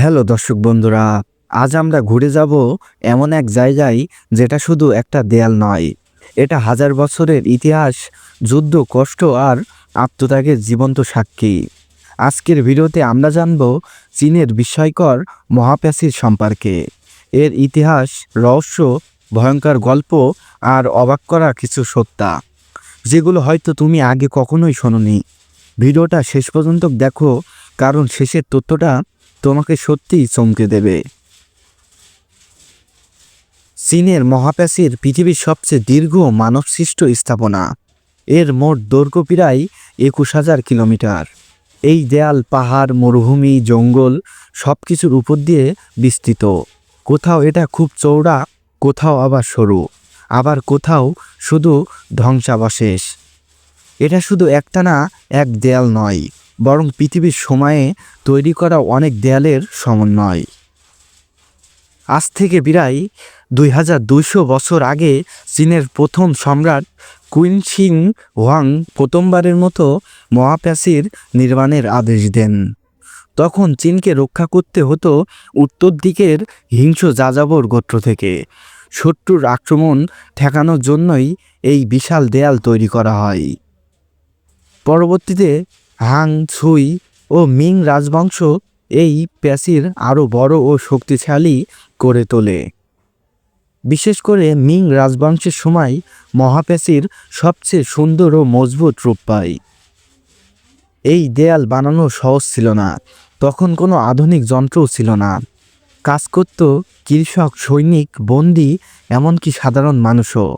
Hello দর্শক বন্ধুরা, আজ আমরা ঘুরে যাব এমন এক জায়গায় যেটা শুধু একটা দেয়াল নয়। এটা হাজার বছরের ইতিহাস, যুদ্ধ, কষ্ট আর আত্মত্যাগের জীবন্ত সাক্ষী। আজকের ভিডিওতে আমরা জানব চীনের বিস্ময়কর মহাপ্যাসির সম্পর্কে। এর ইতিহাস, রহস্য, ভয়ঙ্কর গল্প আর অবাক করা কিছু সত্তা, যেগুলো হয়তো তুমি আগে কখনোই শোনোনি। ভিডিওটা শেষ পর্যন্ত দেখো, কারণ শেষের তথ্যটা তোমাকে সত্যিই চমকে দেবে। চীনের মহাপ্যাসির পৃথিবীর সবচেয়ে দীর্ঘ মানবসৃষ্ট স্থাপনা। এর মোট দৈর্ঘ্য প্রায় একুশ হাজার কিলোমিটার। এই দেয়াল, পাহাড়, মরুভূমি, জঙ্গল সব কিছুর উপর দিয়ে বিস্তৃত। কোথাও এটা খুব চৌড়া কোথাও আবার সরু। আবার কোথাও শুধু ধ্বংসাবশেষ। এটা শুধু একটা না এক দেয়াল নয়। বরং পৃথিবীর সময়ে তৈরি করা অনেক দেয়ালের সমন্বয়। আজ থেকে বিরাই দুই হাজার দুইশো বছর আগে চীনের প্রথম সম্রাট কুইন শিং হোয়াং প্রথমবারের মতো মহাপ্যাসির নির্মাণের আদেশ দেন। তখন চীনকে রক্ষা করতে হতো উত্তর দিকের হিংস্র যাযাবর গোত্র থেকে। শত্রুর আক্রমণ ঠেকানোর জন্যই এই বিশাল দেয়াল তৈরি করা হয়। পরবর্তীতে হাং ছুই ও মিং রাজবংশ এই প্যাসির আরও বড় ও শক্তিশালী করে তোলে। বিশেষ করে মিং রাজবংশের সময় মহাপ্যাসির সবচেয়ে সুন্দর ও মজবুত রূপ পায়। এই দেয়াল বানানো সহজ ছিল না, তখন কোনো আধুনিক যন্ত্রও ছিল না। কাজ করত কৃষক, সৈনিক, বন্দি, এমনকি সাধারণ মানুষও।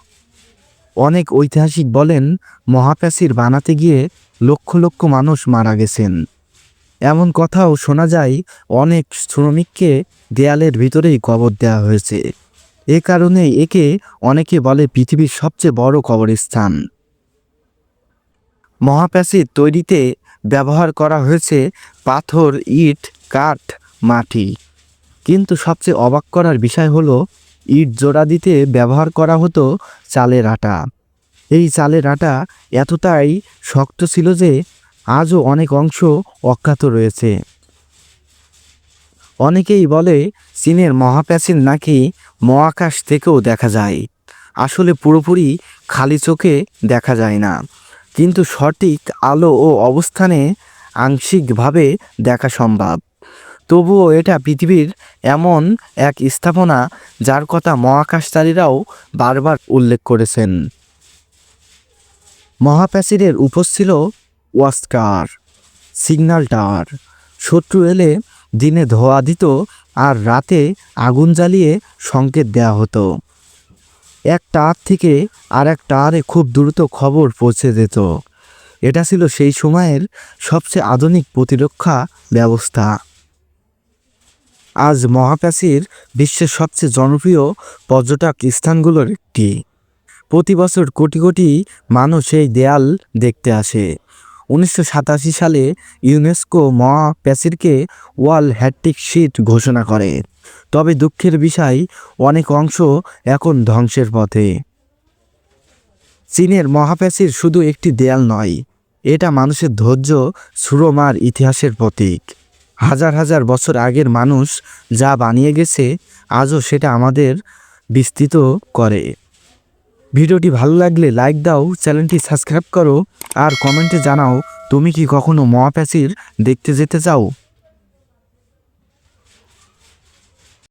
অনেক ঐতিহাসিক বলেন, মহাপ্যাসির বানাতে গিয়ে লক্ষ লক্ষ মানুষ মারা গেছেন। এমন কথাও শোনা যায়, অনেক শ্রমিককে দেয়ালের ভিতরেই কবর দেওয়া হয়েছে। এ কারণে একে অনেকে বলে পৃথিবীর সবচেয়ে বড় কবরস্থান। মহাপ্যাসির তৈরিতে ব্যবহার করা হয়েছে পাথর, ইট, কাঠ, মাটি। কিন্তু সবচেয়ে অবাক করার বিষয় হলো, ইট জোড়া দিতে ব্যবহার করা হতো চালের আটা। এই চালের আটা এতটাই শক্ত ছিল যে আজও অনেক অংশ অজ্ঞাত রয়েছে। অনেকেই বলে চীনের মহাপ্যাসিন নাকি মহাকাশ থেকেও দেখা যায়। আসলে পুরোপুরি খালি চোখে দেখা যায় না। কিন্তু সঠিক আলো ও অবস্থানে আংশিকভাবে দেখা সম্ভব। তবুও এটা পৃথিবীর এমন এক স্থাপনা যার কথা মহাকাশচারীরাও বারবার উল্লেখ করেছেন। মহাপ্যাসিরের উপর ছিল ওয়াস্কার সিগন্যাল টাওয়ার। শত্রু এলে দিনে ধোয়া দিত আর রাতে আগুন জ্বালিয়ে সংকেত দেওয়া হতো। এক টাওয়ার থেকে আর এক টাওয়ারে খুব দ্রুত খবর পৌঁছে যেত এটা ছিল সেই সময়ের সবচেয়ে আধুনিক প্রতিরক্ষা ব্যবস্থা। আজ মহাপ্যাসির বিশ্বের সবচেয়ে জনপ্রিয় পর্যটক স্থানগুলোর একটি। প্রতি বছর কোটি কোটি মানুষ এই দেয়াল দেখতে আসে। উনিশশো সাতাশি সালে ইউনেস্কো মহাপ্যাসিরকে ওয়ার্ল্ড হ্যাট্রিক শিট ঘোষণা করে। তবে দুঃখের বিষয়, অনেক অংশ এখন ধ্বংসের পথে। চীনের মহাপ্যাসির শুধু একটি দেয়াল নয়, এটা মানুষের ধৈর্য সুরমার ইতিহাসের প্রতীক। হাজার হাজার বছর আগের মানুষ যা বানিয়ে গেছে, আজও সেটা আমাদের বিস্তৃত করে। ভিডিওটি ভালো লাগলে লাইক দাও, চ্যানেলটি সাবস্ক্রাইব করো, আর কমেন্টে জানাও, তুমি কি কখনো মহাপ্যাসির দেখতে যেতে চাও?